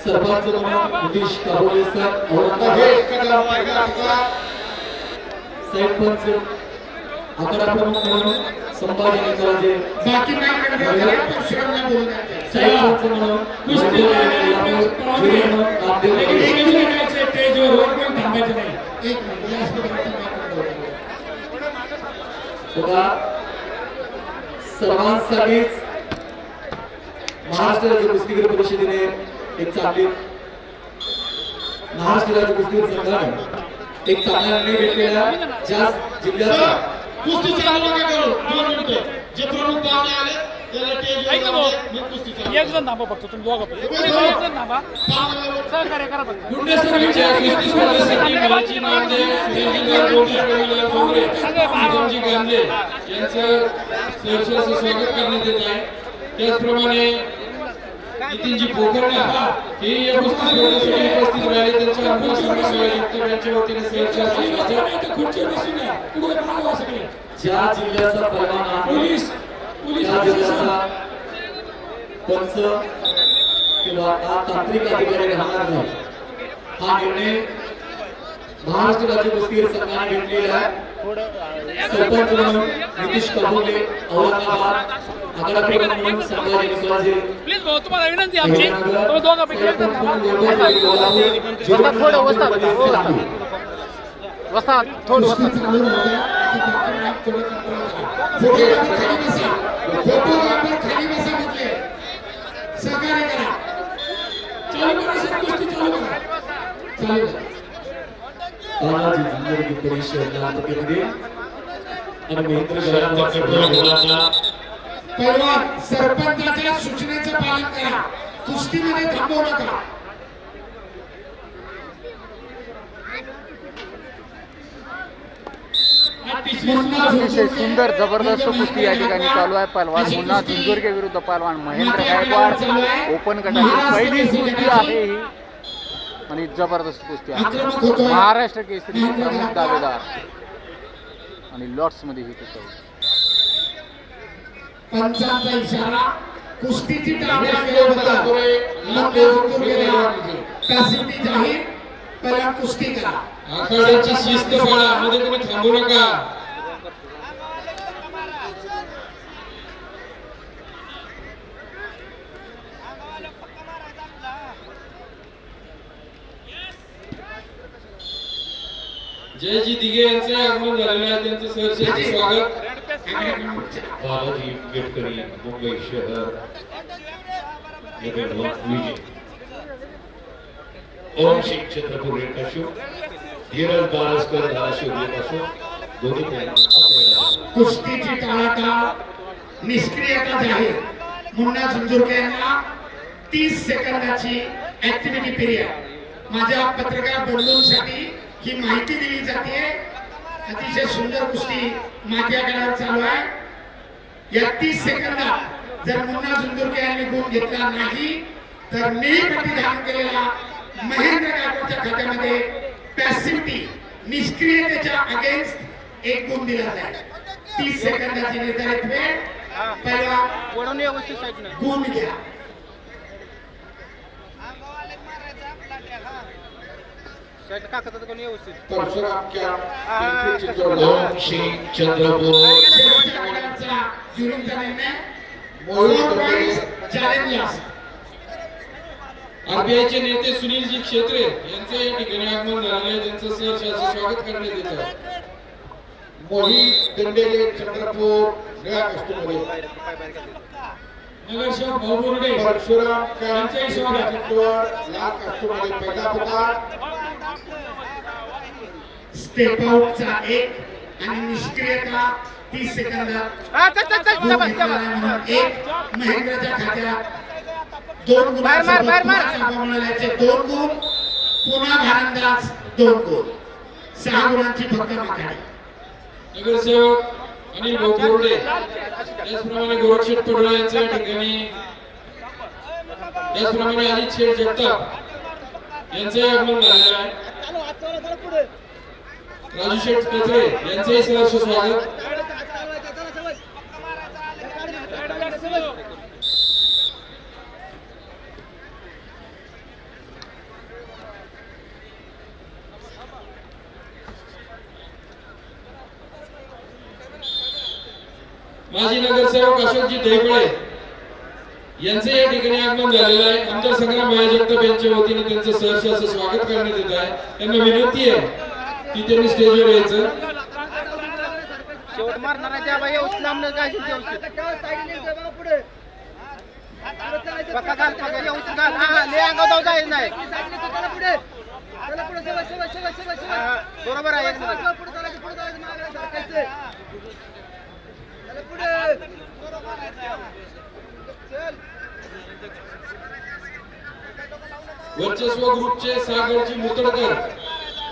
Sarpanch Nitish Kabole sir Aurangabad साहेब पंच आकडा प्रमुख म्हणून संभाजी निकालजे बाकी नाही करणार परशुरामला बोलू द्या. साहेब पंच म्हणून सर्वांसाठीच महाराष्ट्र राज्य कुस्तीगीर परिषदेने एक चांगली महाराष्ट्र राज्य कुस्तीगीर संघाने एक चांगला निर्णय घेतलेला ज्या जिल्ह्याचा कुस्ती चालू दोन मिनिटं. जे प्रमुख पाहुणे आले ऐका जाऊ भाऊ. एक जण थांबा फक्त तुम्ही दोघं पण. एक जण थांबा. सहकार्य करा फक्त. स्वागत करण्यात येत आहे. त्याचप्रमाणे नितीनजी पोखरणे हे या कुस्ती स्पर्धेसाठी उपस्थित राहिले. त्यांच्या संघ यांच्या वतीने स्वागत सगळे ज्या जिल्ह्याचा परवाना आहे पोलीस जिल्ह्याचा पंच किंवा हा तांत्रिक अधिकारी राहणार नाही. हा निर्णय महाराष्ट्र राज्य कुस्तीगीर संघाने घेतलेला आहे. सरपंच म्हणून नितीश कबुले औरंगाबाद आकडा प्रमुख म्हणून संभाजी निकालजे प्लीज भाऊ तुम्हाला विनंती आमची. तुम्ही थोडं थोडं करा. फोटोग्राफर खाली बसा. म्हटले. सहकार्य करा. चालू करा सर कुस्ती चालू करा चालू करा. प्रतिनिधी आणि महेंद्र सरपंचाच्या सूचनेचं पालन करा कुस्तीमध्ये थांबवू नका अतिशय सुंदर जबरदस्त कुस्ती या ठिकाणी चालू आहे. पहलवान मुन्ना झुंझुरके विरुद्ध पहलवान महेंद्र गायकवाड. ओपन गटाची पहिलीच कुस्ती आहे ही. आणि जबरदस्त कुस्ती आहे. महाराष्ट्र केसरी प्रमुख दावेदार. आणि लॉट्समध्ये ही कुस्ती आहे. पंचांचा इशारा. कुस्तीची जाहीर. पहिला कुस्ती करा. आखाड्याची शिस्त पाळा मध्ये कोणी थांबू नका. जयजी दिघे यांचे आगमन झालेले आहे. त्यांचं सहर्ष स्वागत. बालाजी गडकरी मुंबई शहर. लेवल वन विजय. ओम सिंग धीरज बारसकर धाराशिव रेखाशो दोन्ही कुस्तीची टाळाटाळ निष्क्रियता जाहीर. मुन्ना झुंझुरके यांना तीस सेकंदाची ऍक्टिव्हिटी पिरियड माझ्या पत्रकार बंधूंसाठी ही माहिती दिली जाते. अतिशय सुंदर कुस्ती माझ्या गडावर चालू आहे. या तीस सेकंदात जर मुन्ना झुंझुरके यांनी गुण घेतला नाही तर निळपट्टी धारण केलेला महेंद्र गायकवाडच्या खात्यामध्ये पॅसिव्हिटी निष्क्रियतेच्या अगेन्स्ट एक गुण दिला जाईल. तीस सेकंदाची निर्धारित वेळ. पहिला गुण घ्या. लास्ट आरबीआयचे नेते सुनीलजी क्षेत्रे यांचं या ठिकाणी आगमन आहे. त्यांचं सहर्षाचं स्वागत करण्यात येत. आहे मोहित दंडेले चंद्रपूर नगरसेवक भाऊ बोर्डे. परशुराम यांचंही स्वागत. लाल कष्टमध्ये पहिला पुकार स्टेप आउटचा एक आणि निष्क्रियता तीस सेकंदात एक महेंद्रच्या खात्यात दोन मिळाल्याचे दोन गुण. पुन्हा भारंदाज दोन गुण. सहा गुणांची फक्त मागाडी नगरसेवक अनिल बोर्डे त्याचप्रमाणे गोरक्षेट पडोळे यांचं या ठिकाणी. त्याचप्रमाणे अजित शेठ जगताप यांचंही आगमन झालेलं आहे. राजू शेठ केथरे यांचंही सहर्ष स्वागत माजी नगरसेवक अशोकजी देवळे यांचे या ठिकाणी आगमन झालेलं आहे. आमच्या संग्राम महाजगताप यांच्या वतीने त्यांचं सहर्ष असं स्वागत करण्यात येत आहे. त्यांना विनंती आहे की त्यांनी स्टेजवर यायचं. शेवट मारणार आहे त्या बाई काय बरोबर आहे. वर्चस्व ग्रुपचे सागरजी मुतडकर.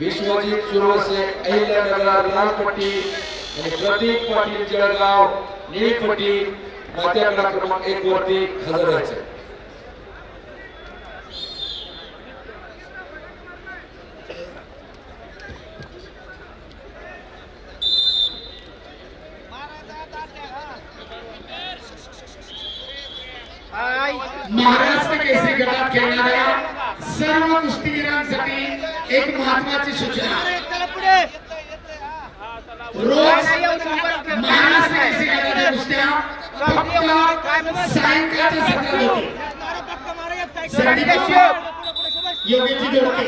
विश्वजीत सुरवसे अहिल्यानगर लालपट्टी आणि प्रतीक पाटील जळगाव निळीपट्टी मात्याकडा क्रमांक एक वरती हजर राहायचं हाय. महाराष्ट्र केसरी गटात सर्व कुस्तीगीरांसाठी एक महत्वाची सूचना. रोज महाराष्ट्र केसरी गटाच्या कुस्त्या फक्त सायंकाळच्या सत्रात होते. संदीप योगेशजी दोडके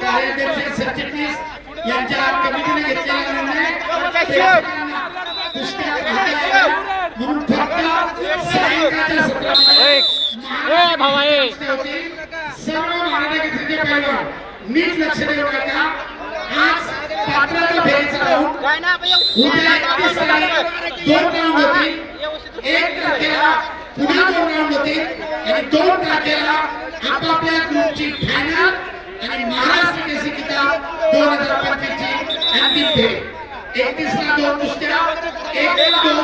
कार्याध्यक्ष सरचिटणीस यांच्या कमिटीने घेतलेला निर्णय कुस्त्या म्हणून फक्त सायंकाळच्या सत्रामध्ये महाराष्ट्र कुस्त्या होतील. सर्व महाराष्ट्र केसरीचे पैलवान नीट लक्ष देऊ नका. आज फेरीचा राऊंड. उद्या एकतीस तारीख दोन राऊंड होतील. एक तारखेला पुन्हा दोन राऊंड होतील. आणि दोन तारखेला आपापल्या ग्रुपची फायनल आणि महाराष्ट्र केसरी किताब दोन हजार पंचवीस ची अंतिम फेरी. दोन कुस्त्या एक दोन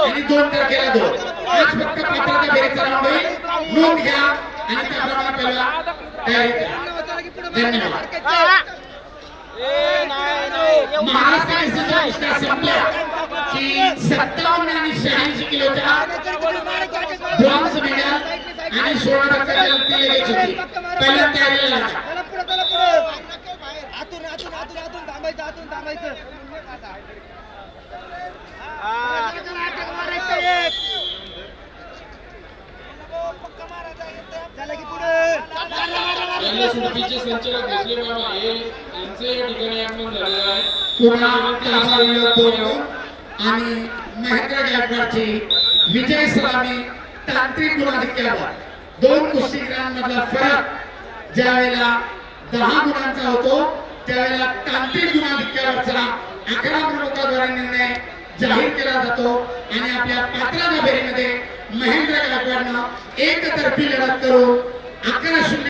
आणि दोन तारखेला दोन. आज फक्त पात्रता फेरीचा राऊंड होईल नोंद घ्या आणि त्याप्रमाणे आपल्याला तयारी करा धन्यवाद. हा, महाराष्ट्र केसरीच्या कुस्त्या संपल्या की सत्तावन्न आणि शहाऐंशी किलोच्या ब्रॉन्झ मेडल आणि सोळा टक्के लगेच होती पहिल्या तयारीला लागा पहिल्या सुडपीचे संचालक भोसले मामा हे यांचे या ठिकाणी आगमन झालेलं आहे. पुन्हा आणि महेंद्र गायकवाडची विजय सलामी तांत्रिक गुणाधिक्यावर दोन कुस्तीगिरांमधला फरक ज्यावेळेला दहा गुणांचा होतो त्यावेळेला तांत्रिक गुणाधिक्यावरचा अकरा प्रमुखाद्वारे निर्णय जाहीर केला जातो. आणि आपल्या पात्रता फेरीमध्ये महेंद्र गायकवाडनं एकतर्फी लढत करून अकरा शून्य